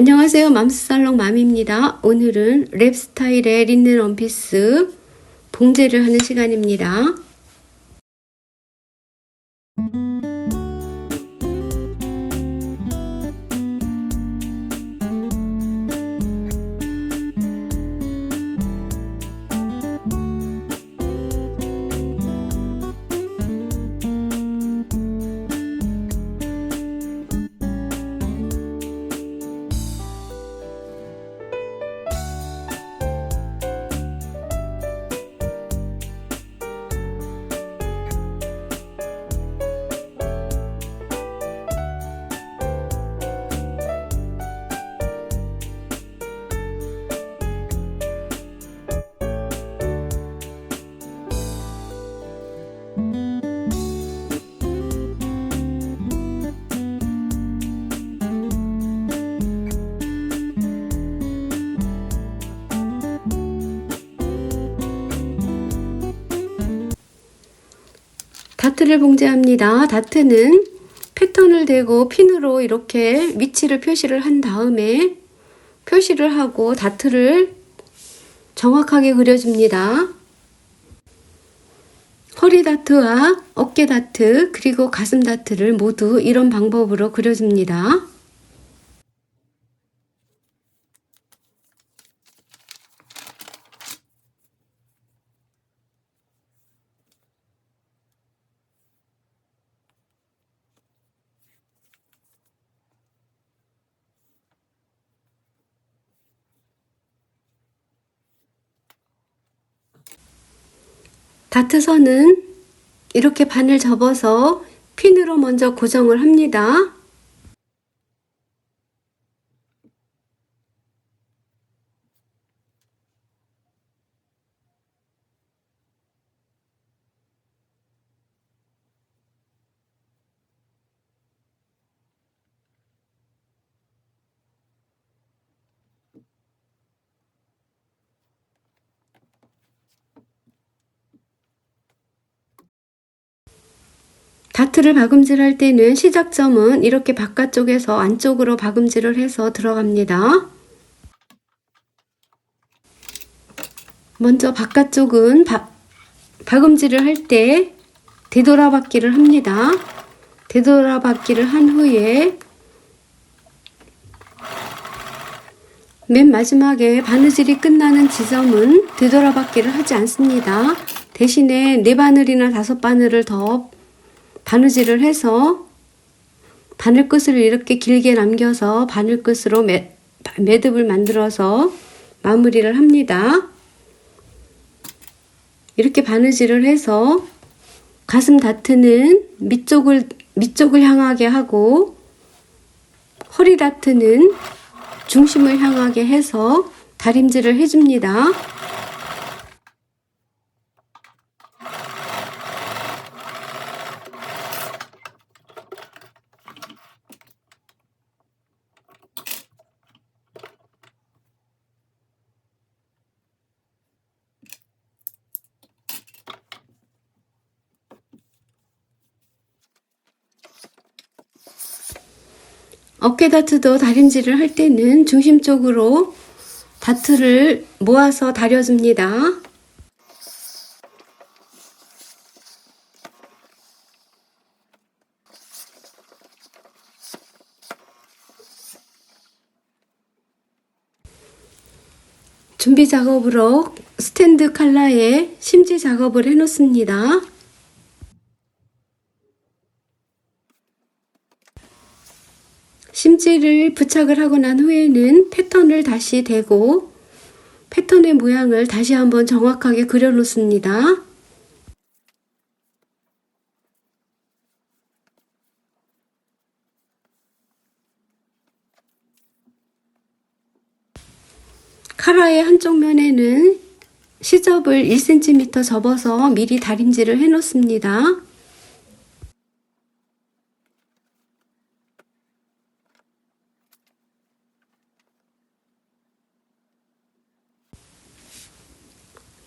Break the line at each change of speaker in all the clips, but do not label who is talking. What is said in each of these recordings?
안녕하세요. 맘스살롱 맘입니다. 오늘은 랩 스타일의 린넨 원피스 봉제를 하는 시간입니다. 다트를 봉제합니다. 다트는 패턴을 대고 핀으로 이렇게 위치를 표시를 한 다음에 표시를 하고 다트를 정확하게 그려줍니다. 허리 다트와 어깨 다트 그리고 가슴 다트를 모두 이런 방법으로 그려줍니다. 다트선은 이렇게 반을 접어서 핀으로 먼저 고정을 합니다. 다트를 박음질 할 때는 시작점은 이렇게 바깥쪽에서 안쪽으로 박음질을 해서 들어갑니다. 먼저 바깥쪽은 바, 박음질을 할 때 되돌아박기를 합니다. 되돌아박기를 한 후에 맨 마지막에 바느질이 끝나는 지점은 되돌아박기를 하지 않습니다. 대신에 네 바늘이나 다섯 바늘을 더 바느질을 해서 바늘 끝을 이렇게 길게 남겨서 바늘 끝으로 매, 매듭을 만들어서 마무리를 합니다. 이렇게 바느질을 해서 가슴 다트는 밑쪽을 밑쪽을 향하게 하고 허리 다트는 중심을 향하게 해서 다림질을 해줍니다. 어깨 다트도 다림질을 할 때는 중심 쪽으로 다트를 모아서 다려줍니다. 준비 작업으로 스탠드 칼라에 심지 작업을 해 놓습니다. 심지를 부착을 하고 난 후에는 패턴을 다시 대고 패턴의 모양을 다시 한번 정확하게 그려 놓습니다. 카라의 한쪽 면에는 시접을 1cm 접어서 미리 다림질을 해 놓습니다.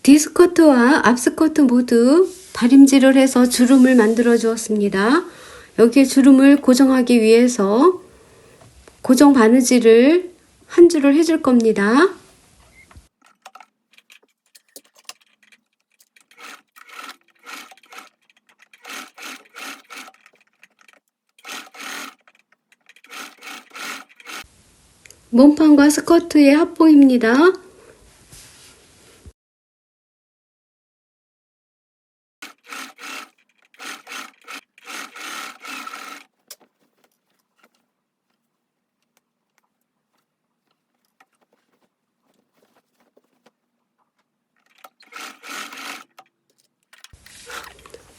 디스커트와 앞스커트 모두 다림질을 해서 주름을 만들어 주었습니다. 여기에 주름을 고정하기 위해서 고정 바느질을 한 줄을 해줄 겁니다. 몸판과 스커트의 합봉입니다.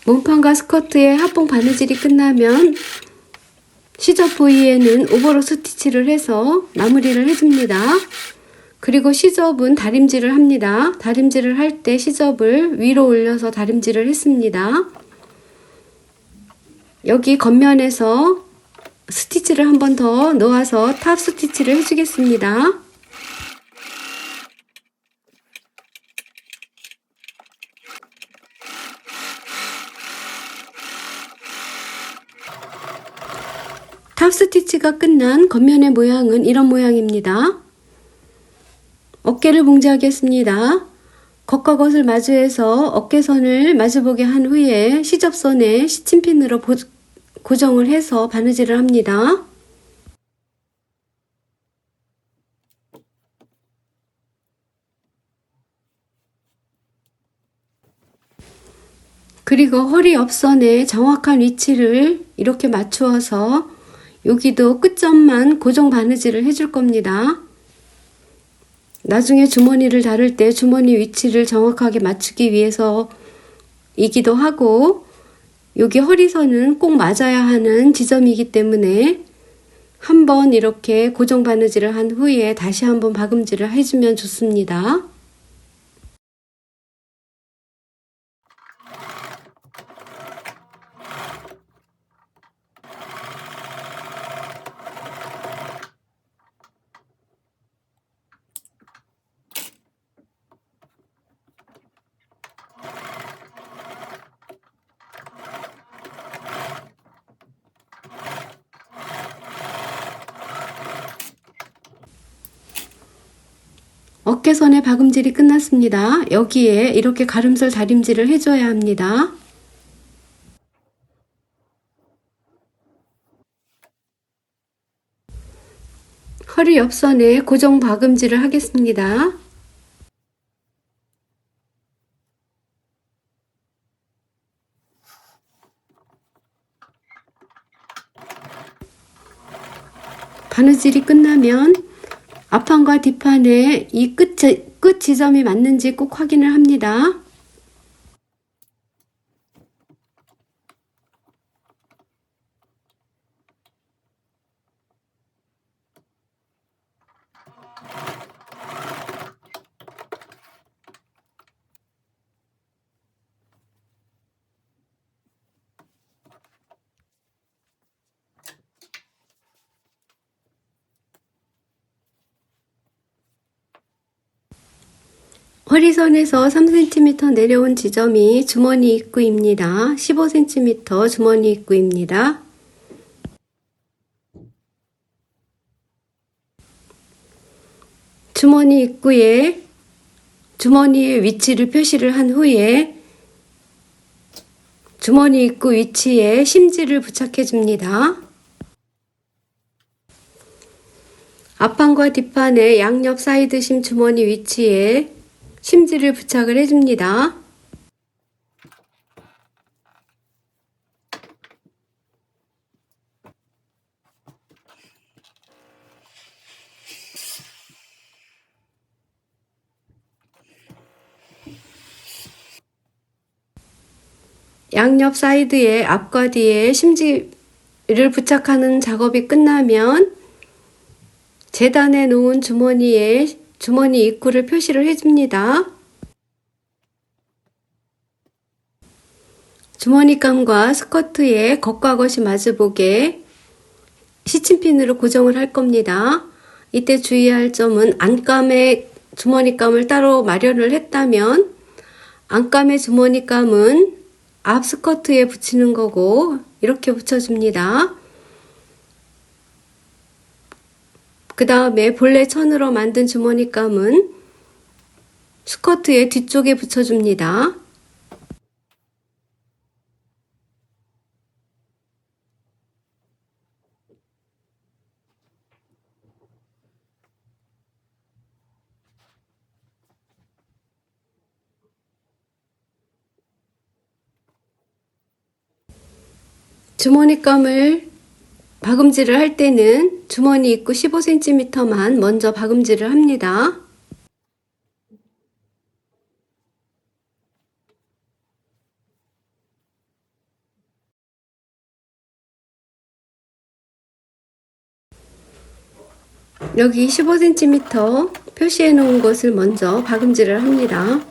몸판과 스커트의 합봉 바느질이 끝나면 시접 부위에는 오버로 스티치를 해서 마무리를 해줍니다. 그리고 시접은 다림질을 합니다. 다림질을 할 때 시접을 위로 올려서 다림질을 했습니다. 여기 겉면에서 스티치를 한 번 더 놓아서 탑 스티치를 해주겠습니다. 탑 스티치가 끝난 겉면의 모양은 이런 모양입니다. 어깨를 봉제하겠습니다. 겉과 겉을 마주해서 어깨선을 마주보게 한 후에 시접선에 시침핀으로 보- 고정을 해서 바느질을 합니다. 그리고 허리 옆선의 정확한 위치를 이렇게 맞추어서 여기도 끝점만 고정 바느질을 해줄 겁니다. 나중에 주머니를 다룰 때 주머니 위치를 정확하게 맞추기 위해서 이기도 하고 여기 허리선은 꼭 맞아야 하는 지점이기 때문에 한번 이렇게 고정 바느질을 한 후에 다시 한번 박음질을 해주면 좋습니다. 어깨선의 박음질이 끝났습니다. 여기에 이렇게 가름살 다림질을 해줘야 합니다. 허리 옆선에 고정 박음질을 하겠습니다. 바느질이 끝나면 앞판과 뒷판에 이 끝, 지- 끝 지점이 맞는지 꼭 확인을 합니다. 허리선에서 3cm 내려온 지점이 주머니 입구입니다. 15cm 주머니 입구입니다. 주머니 입구에 주머니의 위치를 표시를 한 후에 주머니 입구 위치에 심지를 부착해 줍니다. 앞판과 뒷판의 양옆 사이드 심 주머니 위치에 심지를 부착을 해줍니다. 양옆 사이드에 앞과 뒤에 심지를 부착하는 작업이 끝나면 재단해 놓은 주머니에 주머니 입구를 표시를 해줍니다. 주머니감과 스커트의 겉과 겉이 마주보게 시침핀으로 고정을 할 겁니다. 이때 주의할 점은 안감에 주머니감을 따로 마련을 했다면 안감의 주머니감은 앞 스커트에 붙이는 거고 이렇게 붙여줍니다. 그 다음에 본래 천으로 만든 주머니감은 스커트의 뒤쪽에 붙여줍니다. 주머니감을 박음질을 할 때는 주머니 입구 15cm만 먼저 박음질을 합니다. 여기 15cm 표시해 놓은 것을 먼저 박음질을 합니다.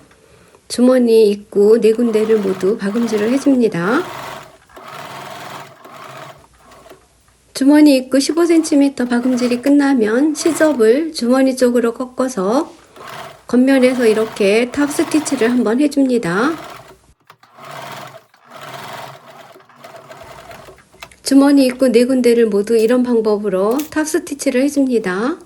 주머니 입구 네 군데를 모두 박음질을 해줍니다. 주머니 입구 15cm 박음질이 끝나면 시접을 주머니 쪽으로 꺾어서 겉면에서 이렇게 탑 스티치를 한번 해줍니다. 주머니 입구 네 군데를 모두 이런 방법으로 탑 스티치를 해줍니다.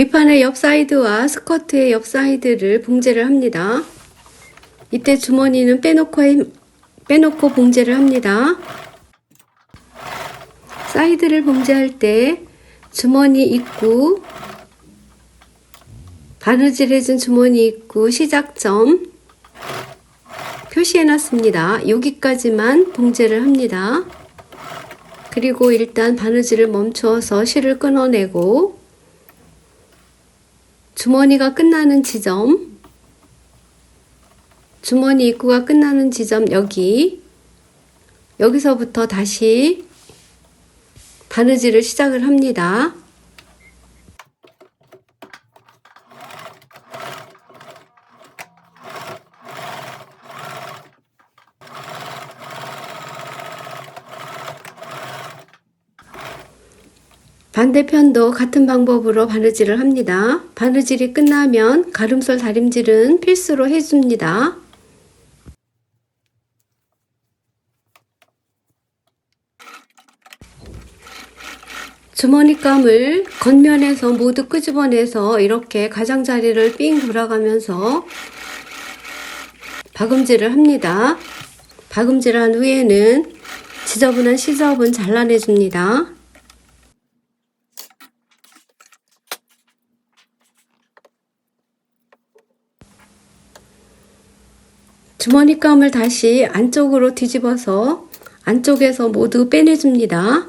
윗판의 옆 사이드와 스커트의 옆 사이드를 봉제를 합니다. 이때 주머니는 빼놓고, 해- 빼놓고 봉제를 합니다. 사이드를 봉제할 때 주머니 입구, 바느질 해준 주머니 입구 시작점 표시해 놨습니다. 여기까지만 봉제를 합니다. 그리고 일단 바느질을 멈추어서 실을 끊어내고 주머니가 끝나는 지점, 주머니 입구가 끝나는 지점 여기, 여기서부터 다시 바느질을 시작을 합니다. 반대편도 같은 방법으로 바느질을 합니다. 바느질이 끝나면 가름솔 다림질은 필수로 해줍니다. 주머니감을 겉면에서 모두 끄집어내서 이렇게 가장자리를 삥 돌아가면서 박음질을 합니다. 박음질을 한 후에는 지저분한 시접은 잘라내줍니다. 주머니감을 다시 안쪽으로 뒤집어서 안쪽에서 모두 빼내줍니다.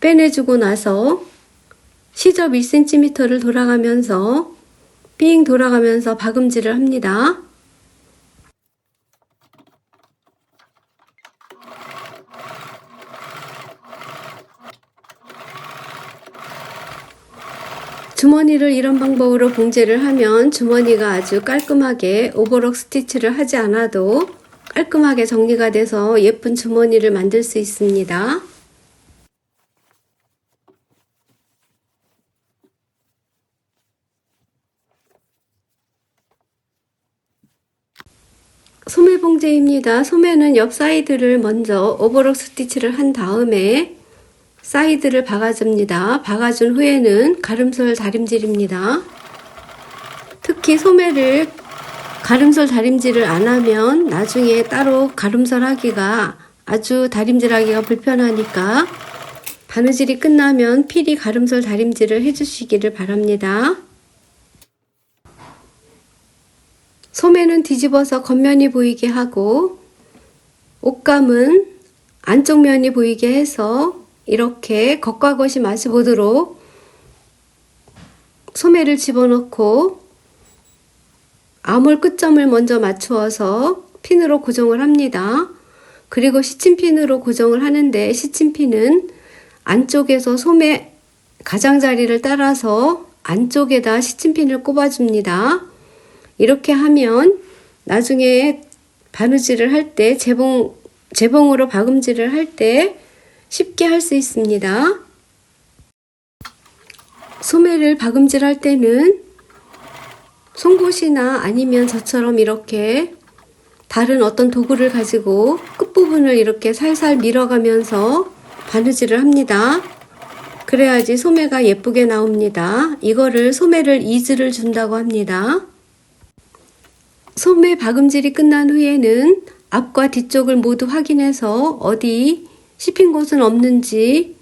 빼내주고 나서 시접 1cm를 돌아가면서 삥 돌아가면서 박음질을 합니다. 주머니를 이런 방법으로 봉제를 하면 주머니가 아주 깔끔하게 오버럭 스티치를 하지 않아도 깔끔하게 정리가 돼서 예쁜 주머니를 만들 수 있습니다. 소매 봉제입니다. 소매는 옆 사이드를 먼저 오버럭 스티치를 한 다음에 사이드를 박아줍니다. 박아준 후에는 가름솔 다림질입니다. 특히 소매를 가름솔 다림질을 안 하면 나중에 따로 가름솔 하기가 아주 다림질 하기가 불편하니까 바느질이 끝나면 필히 가름솔 다림질을 해주시기를 바랍니다. 소매는 뒤집어서 겉면이 보이게 하고 옷감은 안쪽 면이 보이게 해서 이렇게 겉과 겉이 마주 보도록 소매를 집어넣고 암홀 끝점을 먼저 맞추어서 핀으로 고정을 합니다. 그리고 시침핀으로 고정을 하는데 시침핀은 안쪽에서 소매 가장자리를 따라서 안쪽에다 시침핀을 꼽아줍니다. 이렇게 하면 나중에 바느질을 할 때 재봉 재봉으로 박음질을 할때 쉽게 할 수 있습니다. 소매를 박음질 할 때는 송곳이나 아니면 저처럼 이렇게 다른 어떤 도구를 가지고 끝부분을 이렇게 살살 밀어가면서 바느질을 합니다. 그래야지 소매가 예쁘게 나옵니다. 이거를 소매를 이즈를 준다고 합니다. 소매 박음질이 끝난 후에는 앞과 뒤쪽을 모두 확인해서 어디 씹힌 곳은 없는지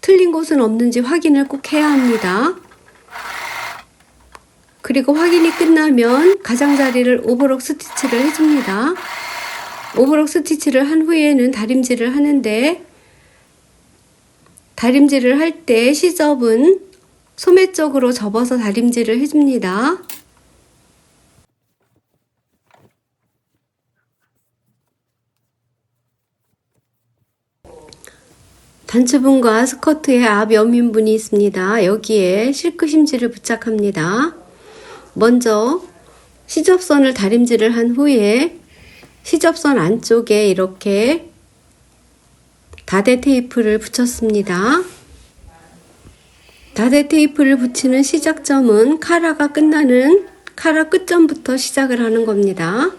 틀린 곳은 없는지 확인을 꼭 해야 합니다. 그리고 확인이 끝나면 가장자리를 오버록 스티치를 해줍니다. 오버록 스티치를 한 후에는 다림질을 하는데 다림질을 할 때 시접은 소매 쪽으로 접어서 다림질을 해줍니다. 단추분과 스커트의 앞 옆면분이 있습니다. 여기에 실크 심지를 부착합니다. 먼저 시접선을 다림질을 한 후에 시접선 안쪽에 이렇게 다대 테이프를 붙였습니다. 다대 테이프를 붙이는 시작점은 카라가 끝나는 카라 끝점부터 시작을 하는 겁니다.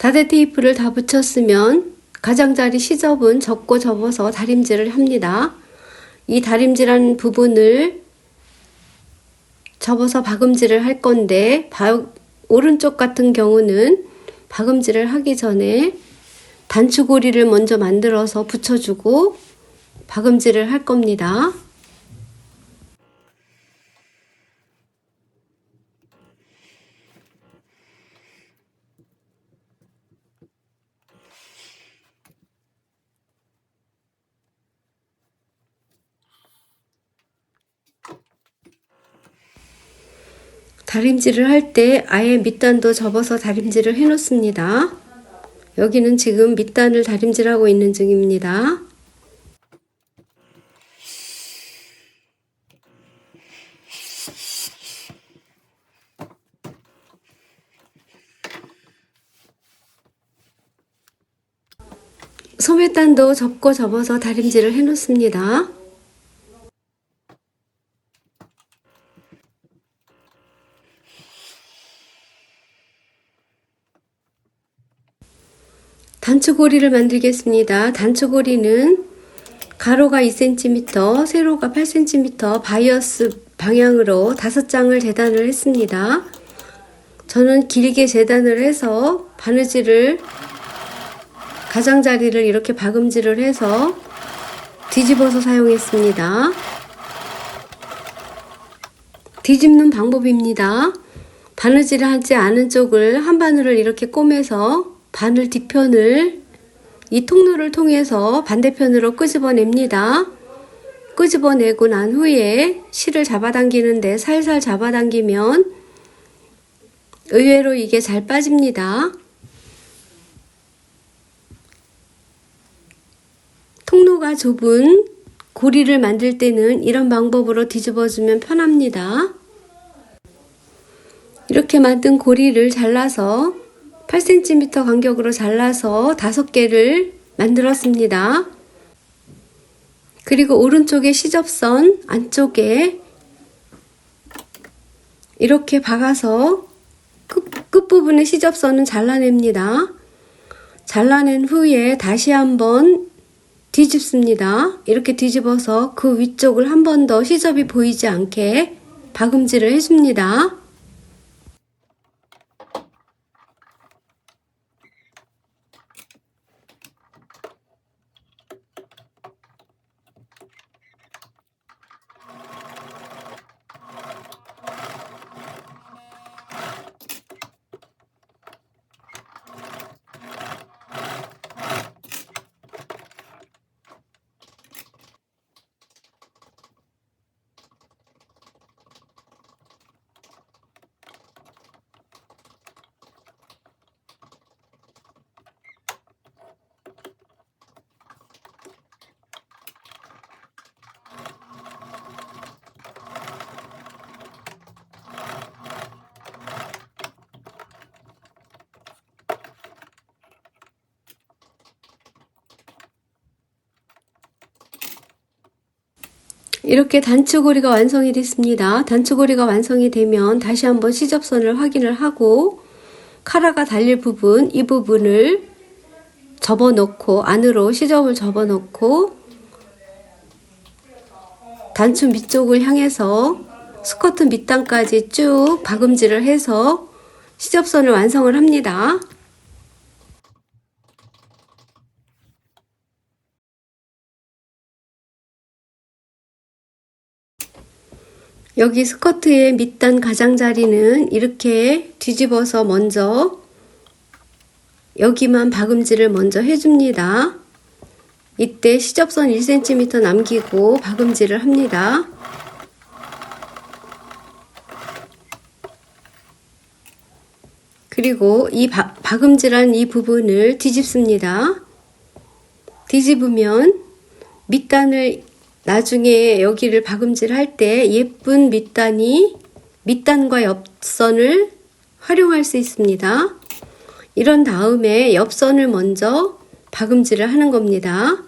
다대 테이프를 다 붙였으면 가장자리 시접은 접고 접어서 다림질을 합니다. 이 다림질한 부분을 접어서 박음질을 할 건데 바, 오른쪽 같은 경우는 박음질을 하기 전에 단추고리를 먼저 만들어서 붙여주고 박음질을 할 겁니다. 다림질을 할 때 아예 밑단도 접어서 다림질을 해 놓습니다. 여기는 지금 밑단을 다림질하고 있는 중입니다. 소매단도 접고 접어서 다림질을 해 놓습니다. 단추고리를 만들겠습니다. 단추고리는 가로가 2cm, 세로가 8cm 바이어스 방향으로 다섯 장을 재단을 했습니다. 저는 길게 재단을 해서 바느질을 가장자리를 이렇게 박음질을 해서 뒤집어서 사용했습니다. 뒤집는 방법입니다. 바느질을 하지 않은 쪽을 한 바늘을 이렇게 꼬매서 바늘 뒤편을 이 통로를 통해서 반대편으로 끄집어냅니다. 끄집어내고 난 후에 실을 잡아당기는데 살살 잡아당기면 의외로 이게 잘 빠집니다. 통로가 좁은 고리를 만들 때는 이런 방법으로 뒤집어주면 편합니다. 이렇게 만든 고리를 잘라서 8cm 간격으로 잘라서 5개를 만들었습니다. 그리고 오른쪽에 시접선 안쪽에 이렇게 박아서 끝, 끝부분의 시접선은 잘라냅니다. 잘라낸 후에 다시 한번 뒤집습니다. 이렇게 뒤집어서 그 위쪽을 한 번 더 시접이 보이지 않게 박음질을 해줍니다. 이렇게 단추고리가 완성이 됐습니다. 단추고리가 완성이 되면 다시 한번 시접선을 확인을 하고 카라가 달릴 부분 이 부분을 접어넣고 안으로 시접을 접어넣고 단추 밑쪽을 향해서 스커트 밑단까지 쭉 박음질을 해서 시접선을 완성을 합니다. 여기 스커트의 밑단 가장자리는 이렇게 뒤집어서 먼저 여기만 박음질을 먼저 해줍니다. 이때 시접선 1cm 남기고 박음질을 합니다. 그리고 이 바, 박음질한 이 부분을 뒤집습니다. 뒤집으면 밑단을 나중에 여기를 박음질 할 때 예쁜 밑단이 밑단과 옆선을 활용할 수 있습니다. 이런 다음에 옆선을 먼저 박음질을 하는 겁니다.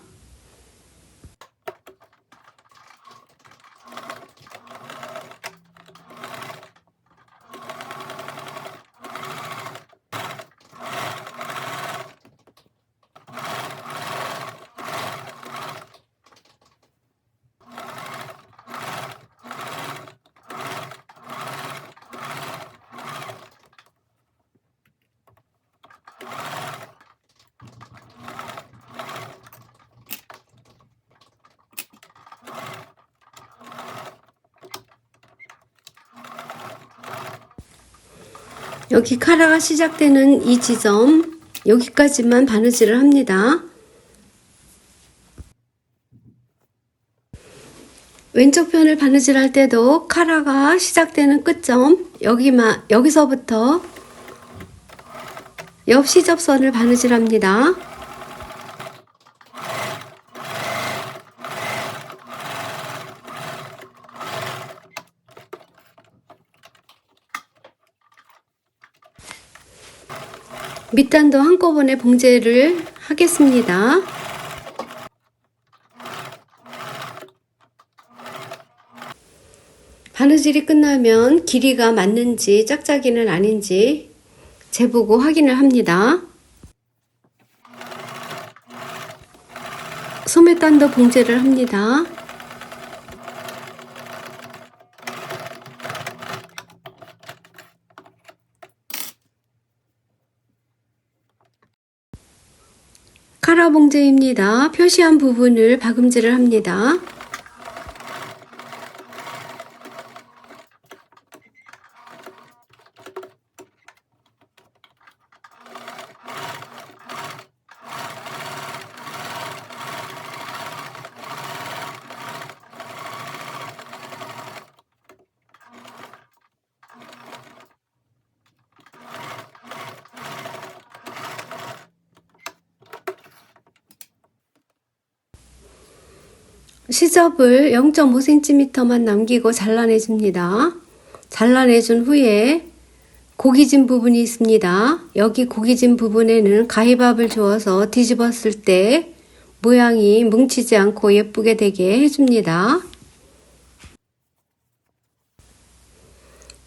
여기 카라가 시작되는 이 지점 여기까지만 바느질을 합니다. 왼쪽 편을 바느질 할 때도 카라가 시작되는 끝점 여기만 여기서부터 옆 시접선을 바느질 합니다. 밑단도 한꺼번에 봉제를 하겠습니다. 바느질이 끝나면 길이가 맞는지 짝짝이는 아닌지 재보고 확인을 합니다. 소매단도 봉제를 합니다. 카라 봉제입니다. 표시한 부분을 박음질을 합니다. 시접을 0.5cm만 남기고 잘라내줍니다. 잘라내준 후에 고기진 부분이 있습니다. 여기 고기진 부분에는 가위밥을 주어서 뒤집었을 때 모양이 뭉치지 않고 예쁘게 되게 해줍니다.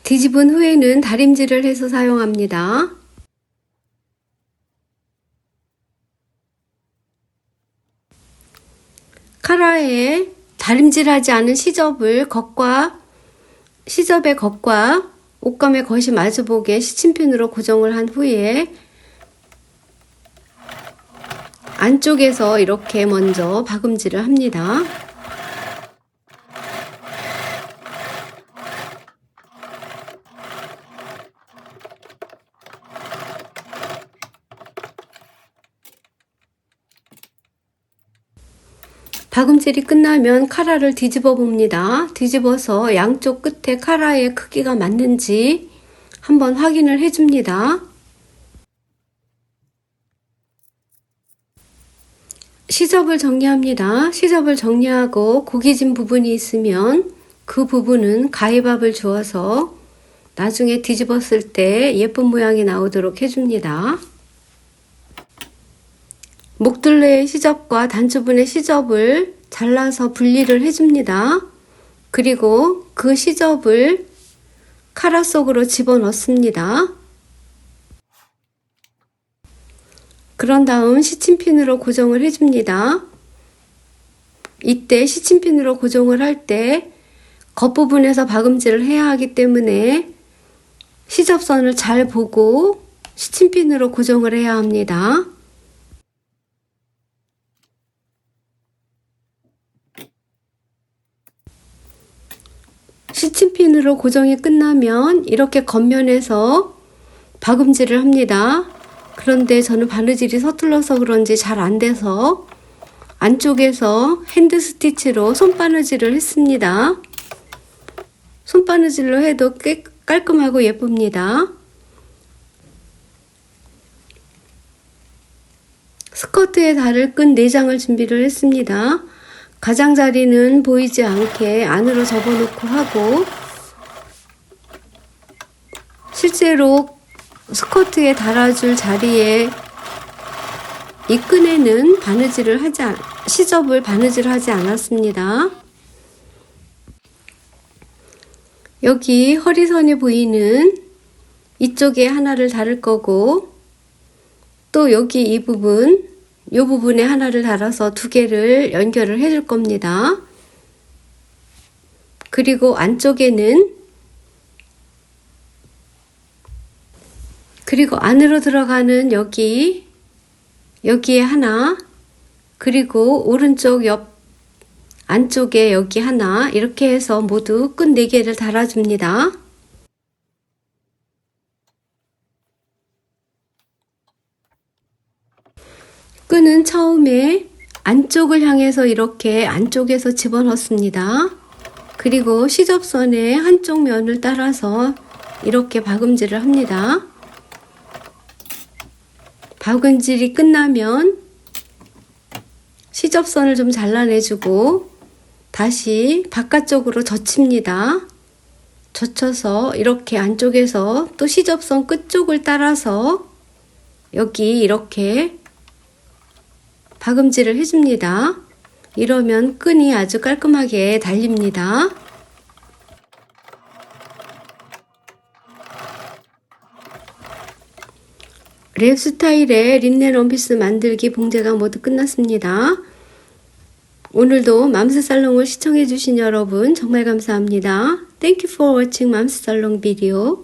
뒤집은 후에는 다림질을 해서 사용합니다. 카라에 다림질하지 않은 시접을 겉과 시접의 겉과 옷감의 겉이 마주보게 시침핀으로 고정을 한 후에 안쪽에서 이렇게 먼저 박음질을 합니다. 박음질이 끝나면 카라를 뒤집어 봅니다. 뒤집어서 양쪽 끝에 카라의 크기가 맞는지 한번 확인을 해줍니다. 시접을 정리합니다. 시접을 정리하고 고기진 부분이 있으면 그 부분은 가위밥을 주어서 나중에 뒤집었을 때 예쁜 모양이 나오도록 해줍니다. 목둘레의 시접과 단추분의 시접을 잘라서 분리를 해줍니다. 그리고 그 시접을 카라 속으로 집어넣습니다. 그런 다음 시침핀으로 고정을 해줍니다. 이때 시침핀으로 고정을 할 때 겉부분에서 박음질을 해야 하기 때문에 시접선을 잘 보고 시침핀으로 고정을 해야 합니다. 시침 핀으로 고정이 끝나면 이렇게 겉면에서 박음질을 합니다. 그런데 저는 바느질이 서툴러서 그런지 잘 안 돼서 안쪽에서 핸드 스티치로 손바느질을 했습니다. 손바느질로 해도 꽤 깔끔하고 예쁩니다. 스커트에 달을 끈 4장을 준비를 했습니다. 가장자리는 보이지 않게 안으로 접어놓고 하고 실제로 스커트에 달아줄 자리에 이 끈에는 바느질을 하지 않, 시접을 바느질 하지 않았습니다. 여기 허리선이 보이는 이쪽에 하나를 달을 거고 또 여기 이 부분 이 부분에 하나를 달아서 두 개를 연결을 해줄 겁니다. 그리고 안쪽에는 그리고 안으로 들어가는 여기 여기에 하나 그리고 오른쪽 옆 안쪽에 여기 하나 이렇게 해서 모두 끈 4개를 달아줍니다. 끈은 처음에 안쪽을 향해서 이렇게 안쪽에서 집어넣습니다. 그리고 시접선의 한쪽 면을 따라서 이렇게 박음질을 합니다. 박음질이 끝나면 시접선을 좀 잘라내주고 다시 바깥쪽으로 젖힙니다. 젖혀서 이렇게 안쪽에서 또 시접선 끝쪽을 따라서 여기 이렇게 박음질을 해줍니다. 이러면 끈이 아주 깔끔하게 달립니다. 랩 스타일의 린넨 원피스 만들기 봉제가 모두 끝났습니다. 오늘도 맘스 살롱을 시청해주신 여러분 정말 감사합니다. Thank you for watching 맘스 살롱 비디오.